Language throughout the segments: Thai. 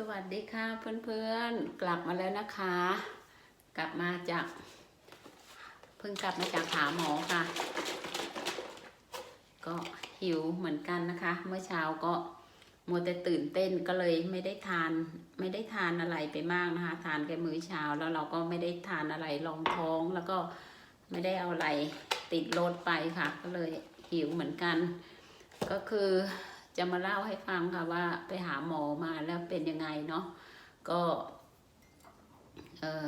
สวัสดีค่ะเพื่อนๆ กลับมาแล้วนะคะ กลับมาจาก เพิ่งกลับมาจากหาหมอค่ะ ก็หิวเหมือนกันนะคะ เมื่อเช้าก็มัวแต่ตื่นเต้นก็เลยไม่ได้ทานไม่ได้ทานอะไรไปมากนะคะ ทานแค่มื้อเช้าแล้วเราก็ไม่ได้ทานอะไรรองท้องแล้วก็ไม่ได้เอาอะไรติดรถไปค่ะ ก็เลยหิวเหมือนกัน ก็คือ จะมาเล่าให้ฟังค่ะว่าไปหาหมอมาแล้วเป็นยังไงเนาะก็ เออ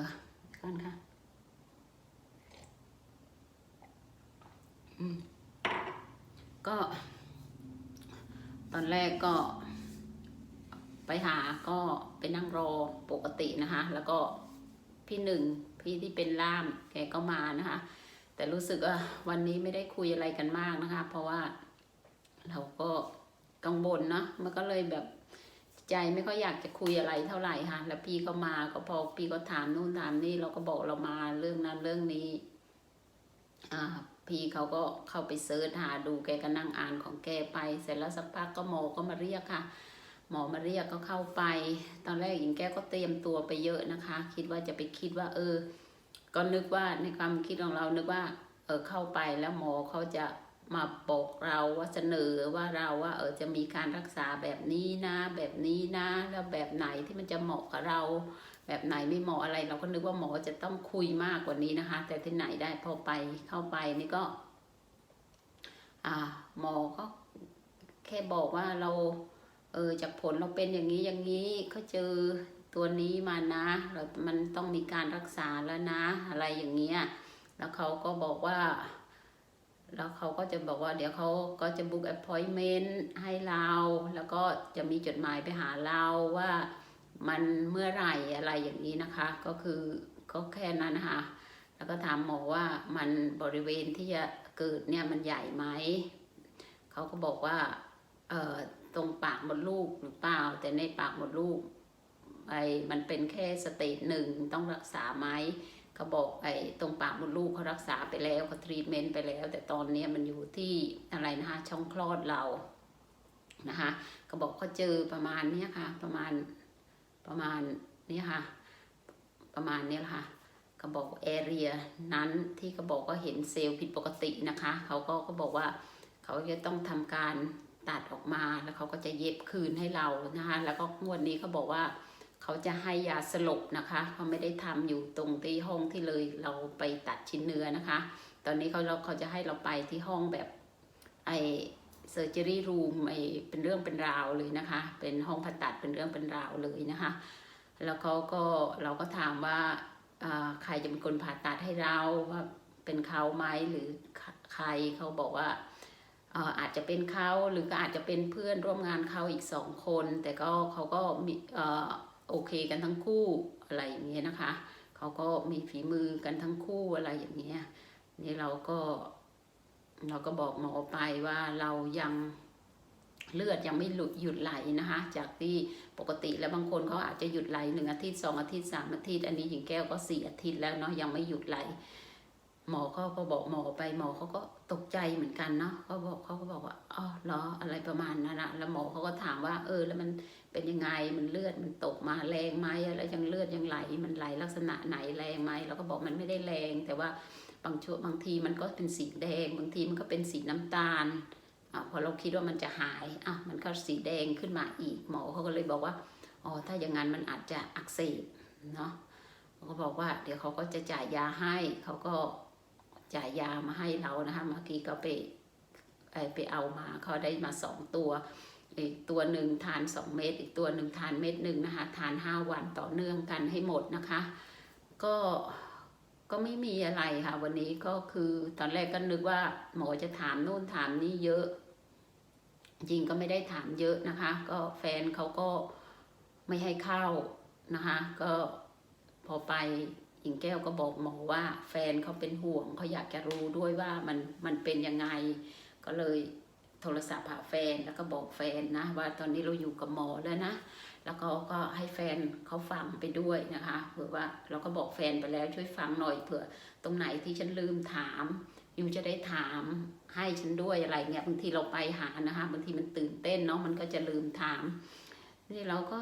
ก่อนค่ะก็ ตอนแรกก็ ไปหาก็ไปนั่งรอปกตินะคะ แล้วก็พี่หนึ่งพี่ที่เป็นล่ามแกก็มานะคะ แต่รู้สึกว่าวันนี้ไม่ได้คุยอะไรกันมากนะคะ เพราะว่าเราก็ กังวลเนาะมันก็เลยแบบใจไม่ค่อยอยากจะคุยอะไรเท่าไหร่ค่ะ แล้วพี่ก็มาก็พอพี่ก็ถามนู่นถามนี่เราก็บอกเรามาเรื่องนั้นเรื่องนี้ อ่า พี่เขาก็เข้าไปเซิร์ชหาดูแกก็นั่งอ่านของแกไป เสร็จแล้วสักพักก็หมอก็มาเรียกค่ะ หมอมาเรียกก็เข้าไป ตอนแรกหญิงแกก็เตรียมตัวไปเยอะนะคะ คิดว่าจะไปคิดว่า เออ ก็นึกว่าในความคิดของเรานึกว่า เออเข้าไปแล้วหมอเขาจะ มาบอกเราว่าเสนอว่าเราว่าเออจะมีการรักษาแบบนี้นะ แบบนี้นะ แล้วแบบไหนที่มันจะเหมาะกับเรา แบบไหนไม่เหมาะอะไร เราก็นึกว่าหมอจะต้องคุยมากกว่านี้นะคะ แต่ที่ไหนได้พอไปเข้าไปนี่ก็ อ่า หมอก็แค่บอกว่าเรา เออจากผลเราเป็นอย่างนี้อย่างนี้เขาเจอตัวนี้มานะเรามันต้องมีการรักษาแล้วนะ อะไรอย่างเงี้ยแล้วเขาก็บอกว่า แล้วเขาก็จะบอกว่าเดี๋ยวเขาก็จะบุ๊ก appointment ให้เรา แล้วก็จะมีจดหมายไปหาเราว่ามันเมื่อไหร่อะไรอย่างนี้นะคะ ก็คือก็แค่นั้นนะคะ แล้วก็ถามหมอว่ามันบริเวณที่จะเกิดเนี่ยมันใหญ่ไหม เขาก็บอกว่าเอ่อตรงปากมดลูกหรือเปล่า แต่ในปากมดลูกไอ้มันเป็นแค่สเตจหนึ่งต้องรักษาไหม เขาบอกไอ้ตรงปากมดลูกเขารักษาไปแล้วเขาทรีทเมนต์ไปแล้ว แต่ตอนนี้มันอยู่ที่อะไรนะคะช่องคลอดเรานะคะเขาบอกเขาเจอประมาณนี้ค่ะ ประมาณประมาณนี้ค่ะ ประมาณนี้ค่ะเขาบอกแอเรียนั้นที่เขาบอกว่าเห็นเซลล์ผิดปกตินะคะเขาก็เขาบอกว่าเขาจะต้องทำการตัดออกมาแล้วเขาก็จะเย็บคืนให้เรานะคะแล้วก็งวดนี้เขาบอกว่า เขาจะให้ยาสลบนะคะเขาไม่ได้ทำอยู่ตรงที่ห้องที่เลยเราไปตัดชิ้นเนื้อนะคะ ตอนนี้เขาเขาจะให้เราไปที่ห้องแบบไอเซอร์เจอรี่รูมไอเป็นเรื่องเป็นราวเลยนะคะ เป็นห้องผ่าตัดเป็นเรื่องเป็นราวเลยนะคะ แล้วเขาก็เราก็ถามว่าใครจะเป็นคนผ่าตัดให้เราว่าเป็นเขาไหมหรือใครเขาบอกว่าเอ่อาจจะเป็นเขาหรือก็อาจจะเป็นเพื่อนร่วมงานเขาอีกสองคน แต่ก็เขาก็มีเโอเคกันทั้งคู่อะไรอย่างเงี้ยนะคะเขาก็มีฝีมือกันทั้งคู่อะไรอย่างเงี้ยนี่เราก็ เราก็บอกหมอไปว่าเรายังเลือดยังไม่หลุดหยุดไหลนะคะ จากที่ปกติแล้วบางคนเขาอาจจะหยุดไหลหนึ่งอาทิตย์สองอาทิตย์สามอาทิตย์ อันนี้หญิงแก้วก็สี่อาทิตย์แล้วเนาะยังไม่หยุดไหล หมอเขาก็บอกหมอไปหมอเขาก็ตกใจเหมือนกันเนาะเขาบอกเขาก็บอกว่าอ๋อเหรออะไรประมาณนั้นนะแล้วหมอเขาก็ถามว่า เออ แล้วมันเป็นยังไงมันเลือดมันตกมาแรงไหมแล้วยังเลือดยังไหลมันไหลลักษณะไหนแรงไหมเราก็บอกมันไม่ได้แรง แต่ว่าบางช่วงบางทีมันก็เป็นสีแดง บางทีมันก็เป็นสีน้ำตาลอะพอเราคิดว่ามันจะหายอะมันก็สีแดงขึ้นมาอีกหมอเขาก็เลยบอกว่าอ๋อถ้าอย่างนั้นมันอาจจะอักเสบเนาะเขาก็บอกว่า เดี๋ยวเขาก็จะจ่ายยาให้เขาก็ จ่ายยามาให้เรานะคะเมื่อกี้ก็ไปไปเอามาเขาได้มาสองตัวอีกตัวหนึ่งทานสองเม็ดอีกตัวหนึ่งทานเม็ดหนึ่งนะคะทานห้าวันต่อเนื่องกันให้หมดนะคะ ก็ก็ไม่มีอะไรค่ะ วันนี้ก็คือตอนแรกก็นึกว่าหมอจะถามนู่นถามนี่เยอะ จริงก็ไม่ได้ถามเยอะนะคะ ก็แฟนเขาก็ไม่ให้เข้านะคะ ก็พอไป หญิงแก้วก็บอกหมอว่า แฟนเขาเป็นห่วงเขาอยากจะรู้ด้วยว่ามันมันเป็นยังไง ก็เลยโทรศัพท์หาแฟนแล้วก็บอกแฟนนะ ว่าตอนนี้เราอยู่กับหมอแล้วนะ แล้วก็ก็ให้แฟนเขาฟังไปด้วยนะคะเผื่อว่าเราก็บอกแฟนไปแล้วช่วยฟังหน่อยเผื่อ ตรงไหนที่ฉันลืมถามยูจะได้ถามให้ฉันด้วยอะไรเงี้ยบางทีเราไปหานะคะบางทีมันตื่นเต้นเนาะมันก็จะลืมถามนี่เราก็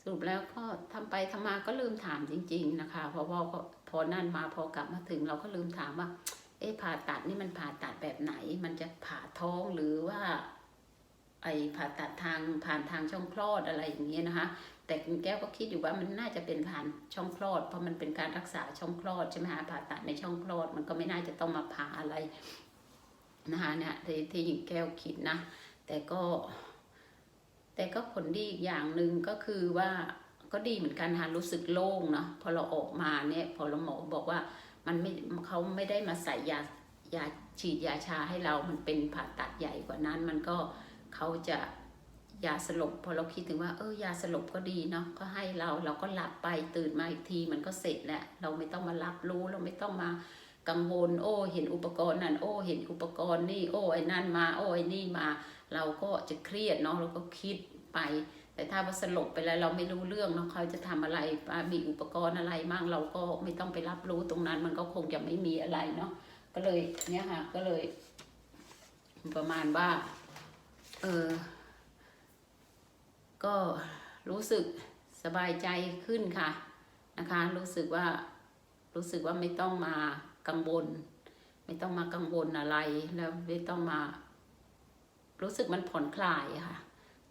สรุปแล้วก็ทำไปทำมาก็ลืมถามจริง ๆ นะคะเพราะว่าพอพอนั่นมาพอกลับมาถึงเราก็ลืมถามว่า เอ๊ะผ่าตัดนี่มันผ่าตัดแบบไหน มันจะผ่าท้องหรือว่า ไอผ่าตัดทางผ่านทางช่องคลอดอะไรอย่างเงี้ยนะคะ แต่คุณแก้วก็คิดอยู่ว่ามันน่าจะเป็นผ่านช่องคลอด เพราะมันเป็นการรักษาช่องคลอดใช่ไหมคะผ่าตัดในช่องคลอด มันก็ไม่น่าจะต้องมาผ่าอะไรนะคะเนี่ยที่ที่หญิงแก้วคิดนะ แต่ก็ แต่ก็ผลดีอีกอย่างหนึ่งก็คือว่าก็ดีเหมือนกันค่ะรู้สึกโล่งเนาะพอเราออกมาเนี่ยพอเราหมอบอกว่ามันไม่เขาไม่ได้มาใส่ยายาฉีดยาชาให้เรา มันเป็นผ่าตัดใหญ่กว่านั้น มันก็เขาจะยาสลบพอเราคิดถึงว่าเออยาสลบก็ดีเนาะก็ให้เราเราก็หลับไปตื่นมาอีกทีมันก็เสร็จแล้วเราไม่ต้องมารับรู้เราไม่ต้องมา กังวล โอ้ เห็นอุปกรณ์นั่นโอ้ เห็นอุปกรณ์นี่ โอ้ไอ้นั่นมา โอ้ไอ้นี่มา เราก็จะเครียดเนาะเราก็คิดไป แต่ถ้าว่าสลบไปแล้วเราไม่รู้เรื่องเนาะเขาจะทำอะไรมีอุปกรณ์อะไรมั่งเราก็ไม่ต้องไปรับรู้ตรงนั้น มันก็คงจะไม่มีอะไรเนาะก็เลยเนี่ยค่ะก็เลย ประมาณว่า เออก็รู้สึกสบายใจขึ้นค่ะนะคะ รู้สึกว่ารู้สึกว่าไม่ต้องมา กังวล ไม่ต้องมากังวลอะไร แล้วไม่ต้องมา รู้สึกมันผ่อนคลายค่ะ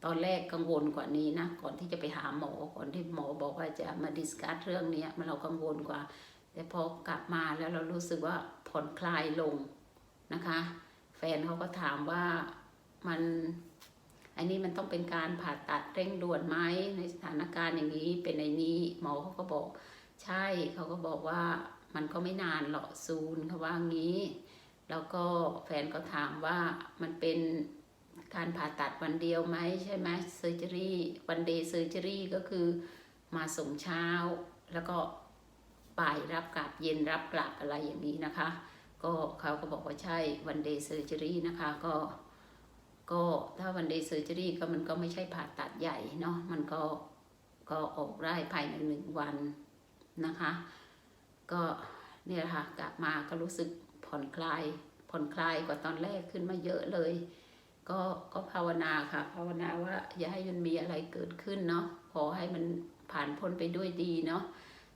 ตอนแรกกังวลกว่านี้นะ ก่อนที่จะไปหาหมอ ก่อนที่หมอบอกว่าจะมาดิสคัสเรื่องนี้มันเรากังวลกว่า แต่พอกลับมาแล้วเรารู้สึกว่าผ่อนคลายลงนะคะ แฟนเขาก็ถามว่ามันอันนี้มันต้องเป็นการผ่าตัดเร่งด่วนไหมในสถานการณ์อย่างนี้เป็นในนี้ หมอเขาก็บอก ใช่เขาก็บอกว่า มันก็ไม่นานหรอกซูนเขาว่างี้ แล้วก็แฟนก็ถามว่ามันเป็นการผ่าตัดวันเดียวไหมใช่ไหมเซอร์เจอรี่วันเดย์เซอร์เจอรี่ก็คือมาส่งเช้า แล้วก็บ่ายรับกลับเย็นรับกลับอะไรอย่างนี้นะคะ ก็เขาก็บอกว่าใช่วันเดย์เซอร์เจอรี่นะคะก็ก็ถ้าวันเดย์เซอร์เจอรี่ก็มันก็ไม่ใช่ผ่าตัดใหญ่เนาะมันก็ก็ออกได้ภายในหนึ่งวันนะคะ ก็เนี่ยค่ะกลับมาก็รู้สึกผ่อนคลายผ่อนคลายกว่าตอนแรกขึ้นมาเยอะเลย ก็ก็ภาวนาค่ะ ภาวนาว่าอย่าให้มันมีอะไรเกิดขึ้นเนาะขอให้มันผ่านพ้นไปด้วยดีเนาะ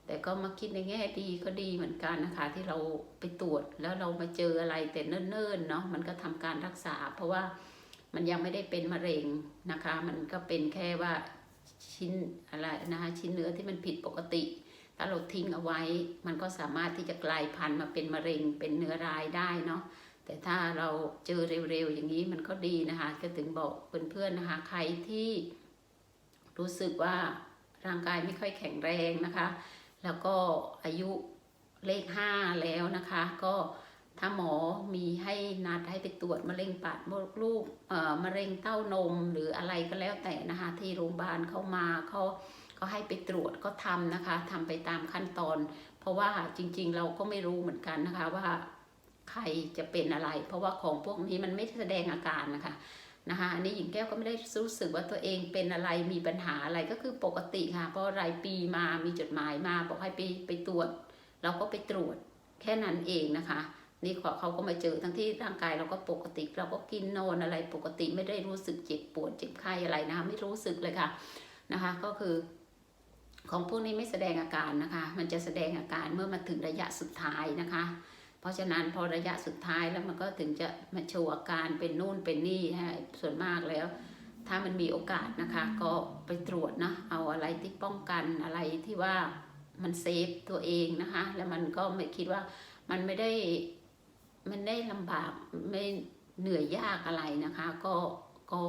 แต่ก็มาคิดในแง่ดีก็ดีเหมือนกันนะคะ ที่เราไปตรวจแล้วเรามาเจออะไรแต่เนิ่นๆเนาะมันก็ทำการรักษา เพราะว่ามันยังไม่ได้เป็นมะเร็งนะคะ มันก็เป็นแค่ว่าชิ้นอะไรนะคะชิ้นเนื้อที่มันผิดปกติาเราทิ้งเอาไว้ มันก็สามารถที่จะกลายพันธุ์มาเป็นมะเร็งเป็นเนื้อร้ายได้เนาะแต่ถ้าเราเจอเร็วๆอย่างนี้มันก็ดีนะคะก็ถึงบอกเพื่อนๆนะคะใครที่รู้สึกว่าร่างกายไม่ค่อยแข็งแรงนะคะ แล้วก็อายุเลขห้าแล้วนะคะ ก็ถ้าหมอมีให้นัดให้ไปตรวจมะเร็งปากมดลูกเอ่อมะเร็งเต้านมหรืออะไรก็แล้วแต่นะคะที่โรงพยาบาลเข้ามาเขา เขาให้ไปตรวจก็ทำนะคะทำไปตามขั้นตอน เพราะว่าจริงๆ เราก็ไม่รู้เหมือนกันนะคะว่าใครจะเป็นอะไร เพราะว่าของพวกนี้มันไม่แสดงอาการนะคะนะคะอันนี้หญิงแก้วก็ไม่ได้รู้สึกว่าตัวเองเป็นอะไรมีปัญหาอะไรก็คือปกติค่ะเพราะรายปีมามีจดหมายมาบอกให้ไปไปตรวจ เราก็ไปตรวจแค่นั้นเองนะคะ นี่เขาก็มาเจอทั้งที่ร่างกายเราก็ปกติ เราก็กินนอนอะไรปกติไม่ได้รู้สึกเจ็บปวดเจ็บไข้อะไรนะคะไม่รู้สึกเลยค่ะนะคะ ก็คือ ของพวกนี้ไม่แสดงอาการนะคะ มันจะแสดงอาการเมื่อมาถึงระยะสุดท้ายนะคะ เพราะฉะนั้นพอระยะสุดท้ายแล้วมันก็ถึงจะมาโชว์อาการเป็นนู่นเป็นนี่ฮะส่วนมากแล้ว ถ้ามันมีโอกาสนะคะ ก็ไปตรวจนะเอาอะไรที่ป้องกันอะไรที่ว่ามันเซฟตัวเองนะคะ แล้วมันก็ไม่คิดว่ามันไม่ได้มันได้ลำบากไม่เหนื่อยยากอะไรนะคะ ก็ ก็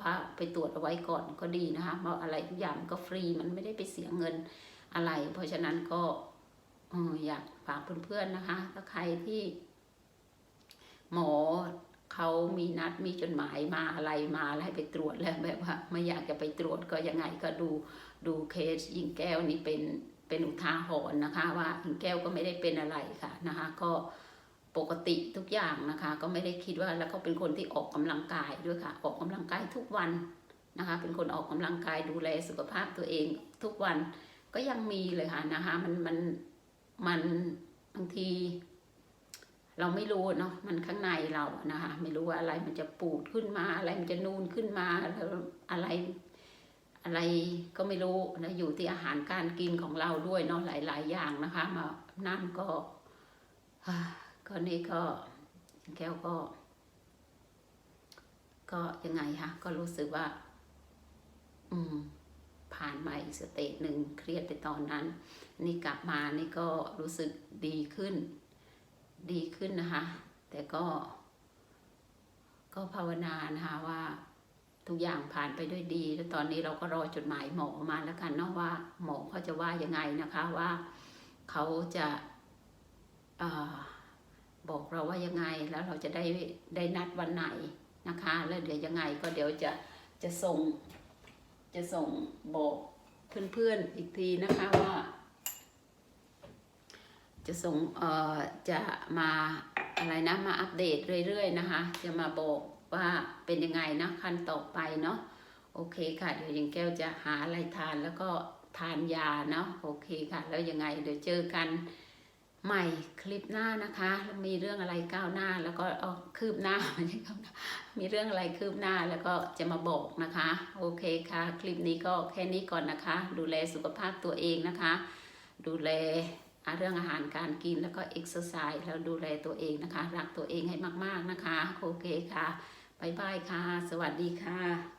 ว่าไปตรวจเอาไว้ก่อนก็ดีนะคะเพราะอะไรทุกอย่างก็ฟรีมันไม่ได้ไปเสียเงินอะไร เพราะฉะนั้นก็ออยากฝากเพื่อนๆนะคะถ้าใครที่ หมอเขามีนัดมีจดหมายมาอะไรมาแล้วให้ไปตรวจแล้วแบบว่าไม่อยากจะไปตรวจก็ยังไงก็ดูดูเคสยิงแก้วนี้เป็นเป็นอุทาหรณ์นะคะ ว่ายิงแก้วก็ไม่ได้เป็นอะไรค่ะนะคะ ก็ ปกติทุกอย่างนะคะ ก็ไม่ได้คิดว่าแล้วก็เป็นคนที่ออกกำลังกายด้วยค่ะ ออกกำลังกายทุกวันนะคะ เป็นคนออกกำลังกายดูแลสุขภาพตัวเองทุกวันก็ยังมีเลยค่ะนะคะ มันมันมันบางที เราไม่รู้เนาะมันข้างในเรานะคะ ไม่รู้ว่าอะไรมันจะปูดขึ้นมาอะไรมันจะนูนขึ้นมาแล้วอะไรอะไรก็ไม่รู้นะอยู่ที่อาหารการกินของเราด้วยเนาะหลาย ๆ อย่างนะคะ มานั่นก็ ก็นี่ก็แก้วก็ ก็ยังไงคะก็รู้สึกว่า อืม ผ่านมาอีกสเตจหนึ่งเครียดไปตอนนั้น นี่กลับมานี่ก็รู้สึกดีขึ้น ดีขึ้นนะคะ แต่ก็ ก็ภาวนานะคะว่าทุกอย่างผ่านไปด้วยดี แล้วตอนนี้เราก็รอจดหมายหมอมาแล้วกันเนาะว่า หมอเขาจะว่ายังไงนะคะว่าเขาจะเออ บอกเราว่ายังไงแล้วเราจะได้ได้นัดวันไหนนะคะ แล้วเดี๋ยวยังไงก็เดี๋ยวจะจะส่งจะส่งบอกเพื่อนๆอีกทีนะคะว่า จะส่งเอ่อจะมาอะไรนะมาอัปเดตเรื่อยๆนะคะ จะมาบอกว่าเป็นยังไงนะขั้นต่อไปเนาะโอเคค่ะ เดี๋ยวยังแก้วจะหาอะไรทานแล้วก็ทานยาเนาะโอเคค่ะ แล้วยังไงเดี๋ยวเจอกัน ใหม่คลิปหน้านะคะ มีเรื่องอะไรก้าวหน้าแล้วก็เอคืบหน้าไม่ใช่ก้าวหน้า มีเรื่องอะไรคืบหน้าแล้วก็จะมาบอกนะคะ โอเคค่ะ คลิปนี้ก็แค่นี้ก่อนนะคะ ดูแลสุขภาพตัวเองนะคะ ดูแลเรื่องอาหารการกินแล้วก็เอ็กซ์ไซส์แล้วดูแลตัวเองนะคะ รักตัวเองให้มากๆนะคะ โอเคค่ะบายบายค่ะ สวัสดีค่ะ